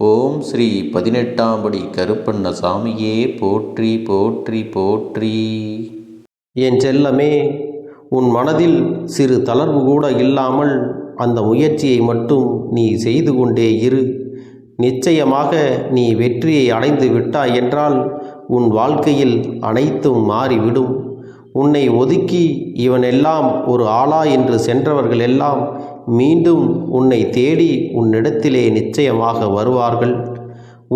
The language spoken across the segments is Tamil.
ஓம் ஸ்ரீ பதினெட்டாம் படி கருப்பண்ண சாமியே போற்றி போற்றி போற்றி. என் செல்லமே உன் மனதில் சிறு தளர்வு கூட இல்லாமல் அந்த முயற்சியை மட்டும் நீ செய்து கொண்டே இரு. நிச்சயமாக நீ வெற்றியை அடைந்து விட்டாய் என்றால் உன் வாழ்க்கையில் அனைத்தும் மாறிவிடும். உன்னை ஒதுக்கி இவனெல்லாம் ஒரு ஆளா என்று சென்றவர்கள் எல்லாம் மீண்டும் உன்னை தேடி உன்னிடத்திலே நிச்சயமாக வருவார்கள்.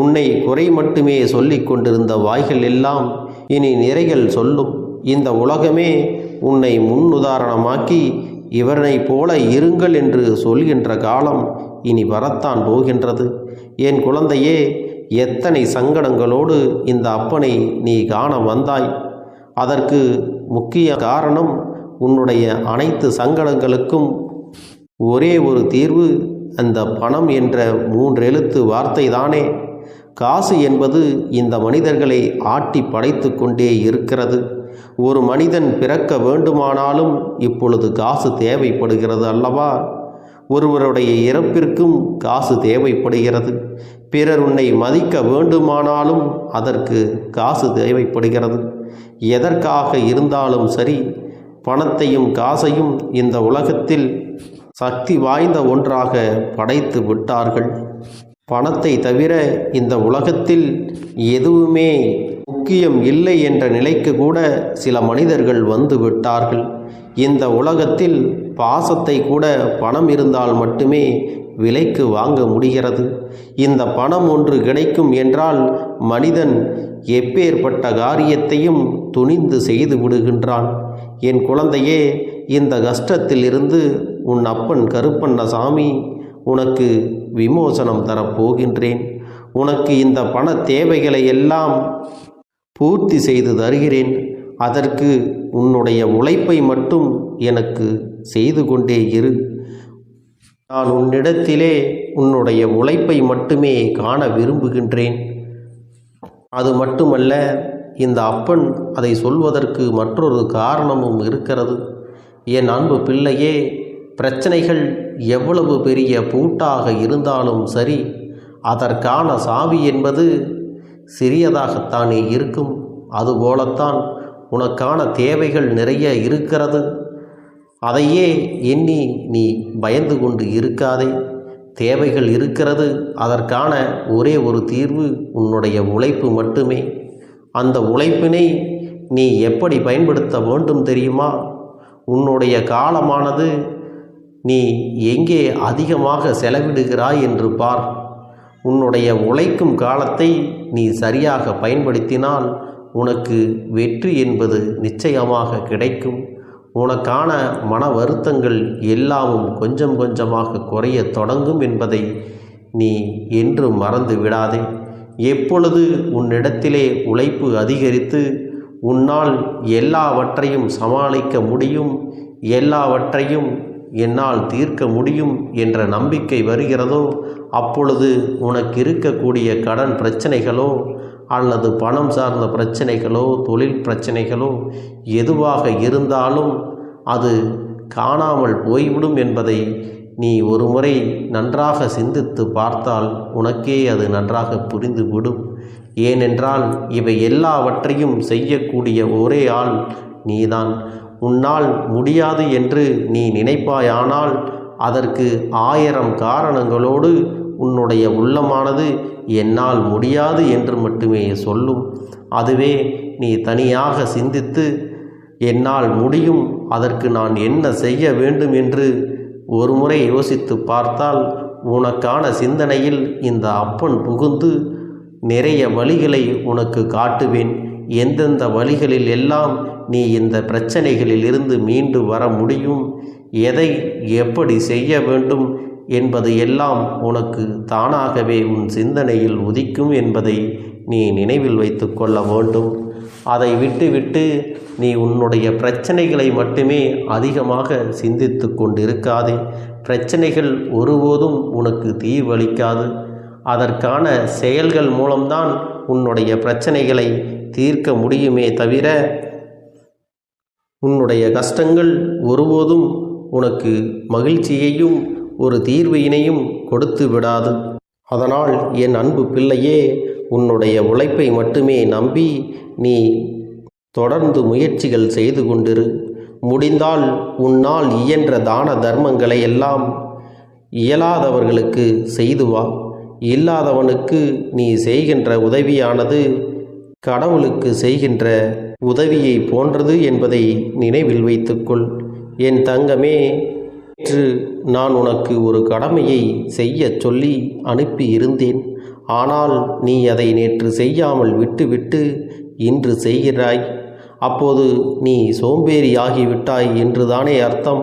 உன்னை குறை மட்டுமே சொல்லிக் கொண்டிருந்த வாய்கள் எல்லாம் இனி நிறைகள் சொல்லும். இந்த உலகமே உன்னை முன்னுதாரணமாக்கி இவனைப் போல இருங்கள் என்று சொல்கின்ற காலம் இனி வரத்தான் போகின்றது. என் குழந்தையே எத்தனை சங்கடங்களோடு இந்த அப்பனை நீ காண வந்தாய். அதற்கு முக்கிய காரணம் உன்னுடைய அனைத்து சங்கடங்களுக்கும் ஒரே ஒரு தீர்வு அந்த பணம் என்ற மூன்றெழுத்து வார்த்தை தானே காசு என்பது இந்த மனிதர்களை ஆட்டி படைத்து கொண்டே இருக்கிறது. ஒரு மனிதன் பிறக்க வேண்டுமானாலும் இப்பொழுது காசு தேவைப்படுகிறது அல்லவா? ஒருவருடைய இறப்பிற்கும் காசு தேவைப்படுகிறது. பிறர் உன்னை மதிக்க வேண்டுமானாலும் அதற்கு காசு தேவைப்படுகிறது. எதற்காக இருந்தாலும் சரி பணத்தையும் காசையும் இந்த உலகத்தில் சக்தி வாய்ந்த ஒன்றாக படைத்து விட்டார்கள். பணத்தை தவிர இந்த உலகத்தில் எதுவுமே முக்கியம் இல்லை என்ற நிலைக்கு கூட சில மனிதர்கள் வந்து விட்டார்கள். இந்த உலகத்தில் பாசத்தை கூட பணம் இருந்தால் மட்டுமே விலைக்கு வாங்க முடிகிறது. இந்த பணம் ஒன்று கிடைக்கும் என்றால் மனிதன் எப்பேற்பட்ட காரியத்தையும் துணிந்து செய்து விடுகின்றான். என் குழந்தையே இந்த கஷ்டத்திலிருந்து உன் அப்பன் கருப்பண்ணசாமி உனக்கு விமோசனம் தரப்போகின்றேன். உனக்கு இந்த பண தேவைகளை எல்லாம் பூர்த்தி செய்து தருகிறேன். அதற்கு உன்னுடைய உழைப்பை மட்டும் எனக்கு செய்து கொண்டே இரு. நான் உன்னிடத்திலே உன்னுடைய உழைப்பை மட்டுமே காண விரும்புகின்றேன். அது மட்டுமல்ல இந்த அப்பன் அதை சொல்வதற்கு மற்றொரு காரணமும் இருக்கிறது. என் அன்பு பிள்ளையே பிரச்சனைகள் எவ்வளவு பெரிய பூட்டாக இருந்தாலும் சரி அதற்கான சாவி என்பது சிறியதாகத்தானே இருக்கும். அதுபோலத்தான் உனக்கான தேவைகள் நிறைய இருக்கிறது. அதையே எண்ணி நீ பயந்து கொண்டு இருக்காதே. தேவைகள் இருக்கிறது அதற்கான ஒரே ஒரு தீர்வு உன்னுடைய உழைப்பு மட்டுமே. அந்த உழைப்பினை நீ எப்படி பயன்படுத்த வேண்டும் தெரியுமா? உன்னுடைய காலமானது நீ எங்கே அதிகமாக செலவிடுகிறாய் என்று பார். உன்னுடைய உழைக்கும் காலத்தை நீ சரியாக பயன்படுத்தினால் உனக்கு வெற்றி என்பது நிச்சயமாக கிடைக்கும். உனக்கான மன வருத்தங்கள் எல்லாமும் கொஞ்சம் கொஞ்சமாக குறைய தொடங்கும் என்பதை நீ என்றும் மறந்து விடாதே. எப்பொழுது உன்னிடத்திலே உழைப்பு அதிகரித்து உன்னால் எல்லாவற்றையும் சமாளிக்க முடியும் எல்லாவற்றையும் என்னால் தீர்க்க முடியும் என்ற நம்பிக்கை வருகிறதோ அப்பொழுது உனக்கு இருக்கக்கூடிய கடன் பிரச்சனைகளோ அல்லது பணம் சார்ந்த பிரச்சனைகளோ தொழில் பிரச்சனைகளோ எதுவாக இருந்தாலும் அது காணாமல் போய்விடும் என்பதை நீ ஒரு முறை நன்றாக சிந்தித்து பார்த்தால் உனக்கே அது நன்றாக புரிந்துவிடும். ஏனென்றால் இவை எல்லாவற்றையும் செய்யக்கூடிய ஒரே ஆள் நீதான். உன்னால் முடியாது என்று நீ நினைப்பாயானால் அதற்கு ஆயிரம் காரணங்களோடு உன்னுடைய உள்ளமானது என்னால் முடியாது என்று மட்டுமே சொல்லும். அதுவே நீ தனியாக சிந்தித்து என்னால் முடியும் அதற்கு நான் என்ன செய்ய வேண்டும்? என்று ஒரு முறை யோசித்து பார்த்தால் உனக்கான சிந்தனையில் இந்த அப்பன் புகுந்து நிறைய வழிகளை உனக்கு காட்டுவேன். எந்தெந்த வழிகளில் எல்லாம் நீ இந்த பிரச்சனைகளில் இருந்து மீண்டு வர முடியும்? எதை எப்படி செய்ய வேண்டும்? என்பது எல்லாம் உனக்கு தானாகவே உன் சிந்தனையில் உதிக்கும் என்பதை நீ நினைவில் வைத்து கொள்ள வேண்டும். அதை விட்டுவிட்டு நீ உன்னுடைய பிரச்சனைகளை மட்டுமே அதிகமாக சிந்தித்து கொண்டிருக்காதே. பிரச்சனைகள் ஒருபோதும் உனக்கு தீர்வளிக்காது. அதற்கான செயல்கள் மூலம்தான் உன்னுடைய பிரச்சனைகளை தீர்க்க முடியுமே தவிர உன்னுடைய கஷ்டங்கள் ஒருபோதும் உனக்கு மகிழ்ச்சியையும் ஒரு தீர்வினையும் கொடுத்து விடாது. அதனால் என் அன்பு பிள்ளையே உன்னுடைய உழைப்பை மட்டுமே நம்பி நீ தொடர்ந்து முயற்சிகள் செய்து கொண்டிரு. முடிந்தால் உன்னால் இயன்ற தான தர்மங்களை எல்லாம் இயலாதவர்களுக்கு செய்து வா. இல்லாதவனுக்கு நீ செய்கின்ற உதவியானது கடவுளுக்கு செய்கின்ற உதவியை போன்றது என்பதை நினைவில் வைத்துக்கொள். என் தங்கமே நேற்று நான் உனக்கு ஒரு கடமையை செய்யச் சொல்லி அனுப்பி இருந்தேன். ஆனால் நீ அதை நேற்று செய்யாமல் விட்டுவிட்டு இன்று செய்கிறாய். அப்போது நீ சோம்பேறியாகிவிட்டாய் என்றுதானே அர்த்தம்.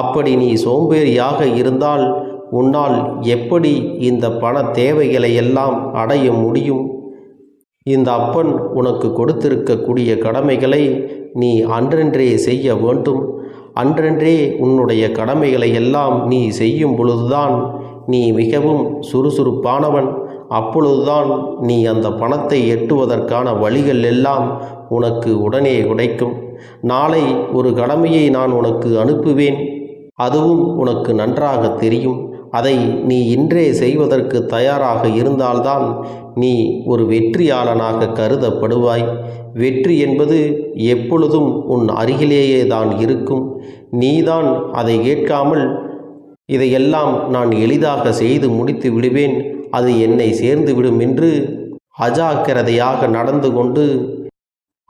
அப்படி நீ சோம்பேறியாக இருந்தால் உன்னால் எப்படி இந்த பண தேவைகளை எல்லாம் அடைய முடியும்? இந்த அப்பன் உனக்கு கொடுத்திருக்கக்கூடிய கடமைகளை நீ அன்றென்றே செய்ய வேண்டும். அன்றன்றே உன்னுடைய கடமைகளை எல்லாம் நீ செய்யும் பொழுதுதான் நீ மிகவும் சுறுசுறுப்பானவன். அப்பொழுதுதான் நீ அந்த பணத்தை எட்டுவதற்கான வழிகள் எல்லாம் உனக்கு உடனே உடைக்கும் நாளை ஒரு கடமையை நான் உனக்கு அனுப்புவேன். அதுவும் உனக்கு நன்றாக தெரியும். அதை நீ இன்றே செய்வதற்கு தயாராக இருந்தால்தான் நீ ஒரு வெற்றியாளனாக கருதப்படுவாய். வெற்றி என்பது எப்பொழுதும் உன் அருகிலேயே தான் இருக்கும். நீதான் அதை கேட்காமல் இதையெல்லாம் நான் எளிதாக செய்து முடித்து விடுவேன். அது என்னை சேர்ந்துவிடும் என்று அஜாக்கிரதையாக நடந்து கொண்டு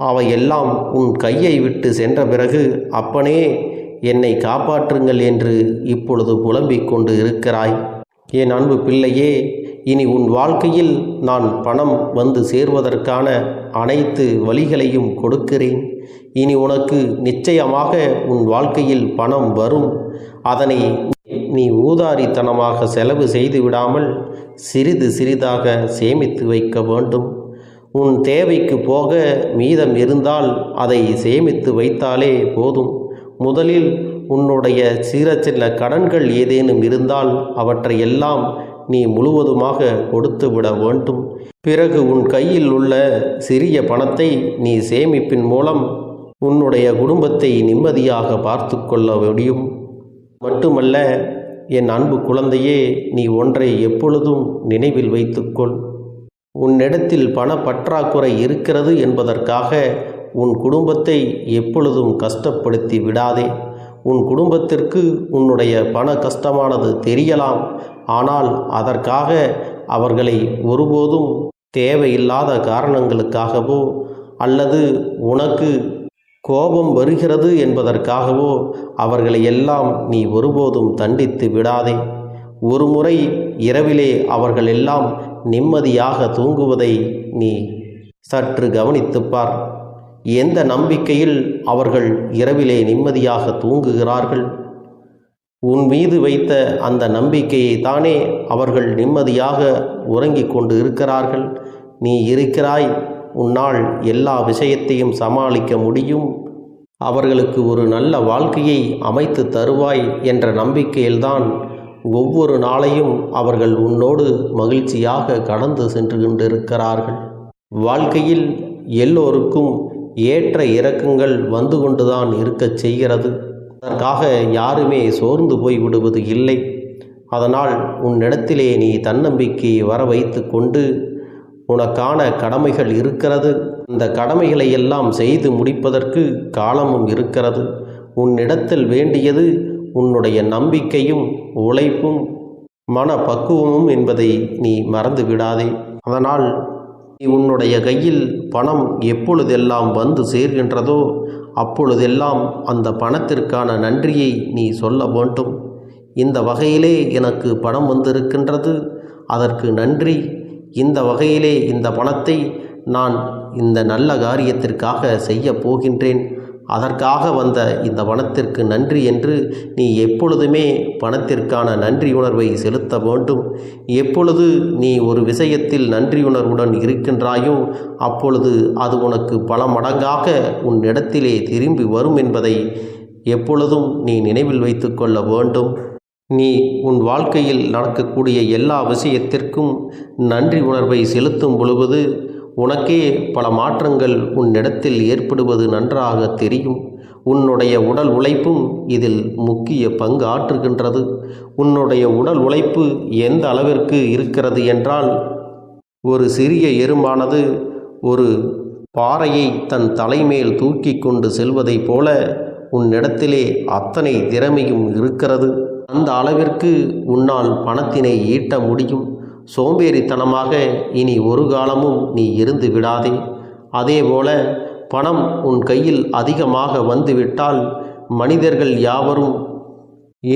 அவையெல்லாம் உன் கையை விட்டு சென்ற பிறகு அப்பனே என்னை காப்பாற்றுங்கள் என்று இப்பொழுது புலம்பிக் கொண்டு இருக்கிறாய். என் அன்பு பிள்ளையே இனி உன் வாழ்க்கையில் நான் பணம் வந்து சேர்வதற்கான அனைத்து வழிகளையும் கொடுக்கிறேன். இனி உனக்கு நிச்சயமாக உன் வாழ்க்கையில் பணம் வரும். அதனை நீ ஊதாரித்தனமாக செலவு செய்து விடாமல் சிறிது சிறிதாக சேமித்து வைக்க வேண்டும். உன் தேவைக்கு போக மீதம் இருந்தால் அதை சேமித்து வைத்தாலே போதும். முதலில் உன்னுடைய சிற சில கடன்கள் ஏதேனும் இருந்தால் அவற்றை எல்லாம் நீ முழுவதுமாக கொடுத்து விட வேண்டும். பிறகு உன் கையில் உள்ள சிறிய பணத்தை நீ சேமிப்பின் மூலம் உன்னுடைய குடும்பத்தை நிம்மதியாக பார்த்து கொள்ள முடியும். மட்டுமல்ல என் அன்பு குழந்தையே நீ ஒன்றை எப்பொழுதும் நினைவில் வைத்துக்கொள். உன்னிடத்தில் பண பற்றாக்குறை இருக்கிறது என்பதற்காக உன் குடும்பத்தை எப்பொழுதும் கஷ்டப்படுத்தி விடாதே. உன் குடும்பத்திற்கு உன்னுடைய பண கஷ்டமானது தெரியலாம். ஆனால் அதற்காக அவர்களை ஒருபோதும் தேவையில்லாத காரணங்களுக்காகவோ அல்லது உனக்கு கோபம் வருகிறது என்பதற்காகவோ அவர்களை எல்லாம் நீ ஒருபோதும் தண்டித்து விடாதே. ஒரு முறை இரவிலே அவர்கள் எல்லாம் நிம்மதியாக தூங்குவதை நீ சற்று கவனித்துப்பார். எந்த நம்பிக்கையில் அவர்கள் இரவிலே நிம்மதியாக தூங்குகிறார்கள்? உன் மீது வைத்த அந்த நம்பிக்கையை தானே அவர்கள் நிம்மதியாக உறங்கிக் கொண்டு இருக்கிறார்கள்? நீ இருக்கிறாய் உன்னால் எல்லா விஷயத்தையும் சமாளிக்க முடியும். அவர்களுக்கு ஒரு நல்ல வாழ்க்கையை அமைத்து தருவாய் என்ற நம்பிக்கையில்தான் ஒவ்வொரு நாளையும் அவர்கள் உன்னோடு மகிழ்ச்சியாக கடந்து சென்று கொண்டிருக்கிறார்கள். வாழ்க்கையில் எல்லோருக்கும் ஏற்ற இறக்கங்கள் வந்து கொண்டுதான் இருக்கச் செய்கிறது. அதற்காக யாருமே சோர்ந்து போய் விடுவது இல்லை. அதனால் உன்னிடத்திலே நீ தன்னம்பிக்கையை வர வைத்து கொண்டு உனக்கான கடமைகள் இருக்கிறது. அந்த கடமைகளை எல்லாம் செய்து முடிப்பதற்கு காலமும் இருக்கிறது. உன்னிடத்தில் வேண்டியது உன்னுடைய நம்பிக்கையும் உழைப்பும் மன பக்குவமும் என்பதை நீ மறந்து விடாதே. அதனால் உன்னுடைய கையில் பணம் எப்பொழுதெல்லாம் வந்து சேர்கின்றதோ அப்பொழுதெல்லாம் அந்த பணத்திற்கான நன்றியை நீ சொல்ல வேண்டும். இந்த வகையிலே எனக்கு பணம் வந்திருக்கின்றது. அதற்கு நன்றி. இந்த வகையிலே இந்த பணத்தை நான் இந்த நல்ல காரியத்திற்காக செய்ய போகின்றேன். அதற்காக வந்த இந்த பணத்திற்கு நன்றி என்று நீ எப்பொழுதுமே பணத்திற்கான நன்றி உணர்வை செலுத்த வேண்டும். எப்பொழுது நீ ஒரு விஷயத்தில் நன்றியுணர்வுடன் இருக்கின்றாயோ அப்பொழுது அது உனக்கு பல மடங்காக உன் இடத்திலே திரும்பி வரும் என்பதை எப்பொழுதும் நீ நினைவில் வைத்து கொள்ள வேண்டும். நீ உன் வாழ்க்கையில் நடக்கக்கூடிய எல்லா விஷயத்திற்கும் நன்றி உணர்வை செலுத்தும் பொழுது உனக்கே பல மாற்றங்கள் உன்னிடத்தில் ஏற்படுவது நன்றாக தெரியும். உன்னுடைய உடல் உழைப்பும் இதில் முக்கிய பங்கு ஆற்றுகின்றது. உன்னுடைய உடல் உழைப்பு எந்த அளவிற்கு இருக்கிறது என்றால் ஒரு சிறிய எறும்பானது ஒரு பாறையை தன் தலைமேல் தூக்கி கொண்டு செல்வதைப் போல உன்னிடத்திலே அத்தனை திறமையும் இருக்கிறது. அந்த அளவிற்கு உன்னால் பணத்தினை ஈட்ட முடியும். சோம்பேறித்தனமாக இனி ஒரு காலமும் நீ இருந்து விடாதே. அதேபோல பணம் உன் கையில் அதிகமாக வந்துவிட்டால் மனிதர்கள் யாவரும்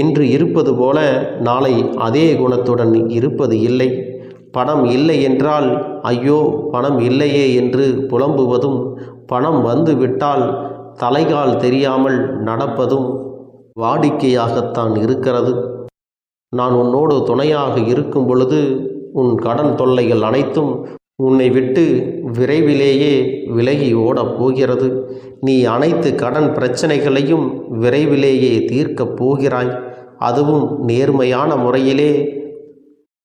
இன்று இருப்பது போல நாளை அதே குணத்துடன் இருப்பது இல்லை. பணம் இல்லை என்றால் ஐயோ பணம் இல்லையே என்று புலம்புவதும் பணம் வந்துவிட்டால் தலைகால் தெரியாமல் நடப்பதும் வாடிக்கையாகத்தான் இருக்கிறது. நான் உன்னோடு துணையாக இருக்கும் பொழுது உன் கடன் தொல்லைகள் அனைத்தும் உன்னை விட்டு விரைவிலேயே விலகி ஓடப் போகிறது. நீ அனைத்து கடன் பிரச்சனைகளையும் விரைவிலேயே தீர்க்கப் போகிறாய். அதுவும் நேர்மையான முறையிலே.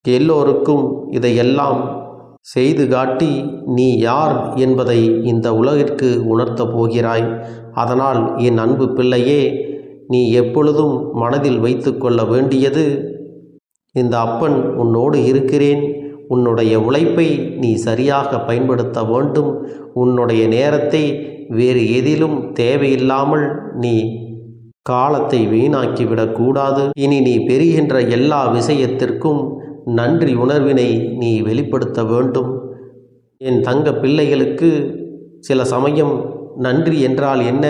எல்லோருக்கும் இதையெல்லாம் செய்து காட்டி நீ யார் என்பதை இந்த உலகிற்கு உணர்த்தப் போகிறாய். அதனால் என் அன்பு பிள்ளையே நீ எப்பொழுதும் மனதில் வைத்துக்கொள்ள வேண்டியது இந்த அப்பன் உன்னோடு இருக்கிறேன். உன்னுடைய உழைப்பை நீ சரியாக பயன்படுத்த வேண்டும். உன்னுடைய நேரத்தை வேறு எதிலும் தேவையில்லாமல் நீ காலத்தை வீணாக்கிவிடக்கூடாது இனி நீ பெறுகின்ற எல்லா விஷயத்திற்கும் நன்றி உணர்வினை நீ வெளிப்படுத்த வேண்டும். என் தங்க பிள்ளைகளுக்கு சில சமயம் நன்றி என்றால் என்ன?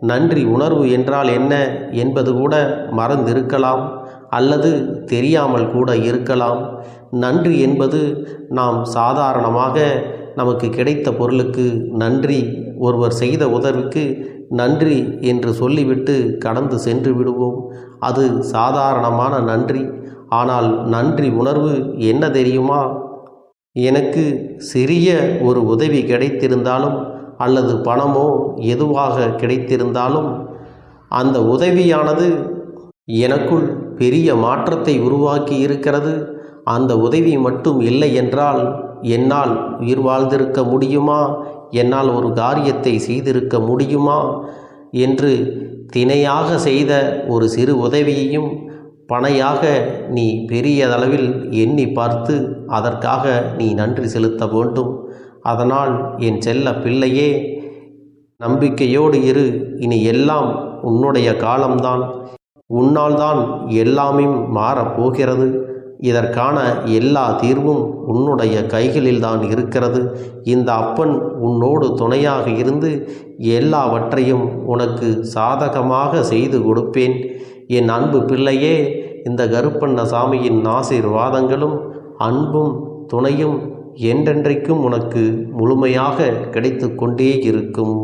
நன்றி உணர்வு என்றால் என்ன என்பது கூட மறந்திருக்கலாம். அல்லது தெரியாமல் கூட இருக்கலாம். நன்றி என்பது நாம் சாதாரணமாக நமக்கு கிடைத்த பொருளுக்கு நன்றி. ஒருவர் செய்த உதவிக்கு நன்றி என்று சொல்லிவிட்டு கடந்து சென்று விடுவோம். அது சாதாரணமான நன்றி. ஆனால் நன்றி உணர்வு என்ன தெரியுமா? எனக்கு சிறிய ஒரு உதவி கிடைத்திருந்தாலும் அல்லது பணமோ எதுவாக கிடைத்திருந்தாலும் அந்த உதவியானது எனக்குள் பெரிய மாற்றத்தை உருவாக்கி இருக்கிறது. அந்த உதவி மட்டும் இல்லை என்றால் என்னால் உயிர் வாழ்ந்திருக்க முடியுமா? என்னால் ஒரு காரியத்தை செய்திருக்க முடியுமா? என்று திணையாக செய்த ஒரு சிறு உதவியையும் பணையாக நீ பெரியதளவில் எண்ணி பார்த்து அதற்காக நீ நன்றி செலுத்த வேண்டும். அதனால் என் செல்ல பிள்ளையே நம்பிக்கையோடு இரு. இனி எல்லாம் உன்னுடைய காலம்தான். உன்னால்தான் எல்லாமே மாறப்போகிறது இதற்கான எல்லா தீர்வும் உன்னுடைய கைகளில்தான் இருக்கிறது. இந்த அப்பன் உன்னோடு துணையாக இருந்து எல்லாவற்றையும் உனக்கு சாதகமாக செய்து கொடுப்பேன். என் அன்பு பிள்ளையே இந்த கருப்பண்ண சாமியின் ஆசீர்வாதங்களும் அன்பும் துணையும் என்றென்றைக்கும் உனக்கு முழுமையாக கிடைத்து கொண்டே இருக்கும்.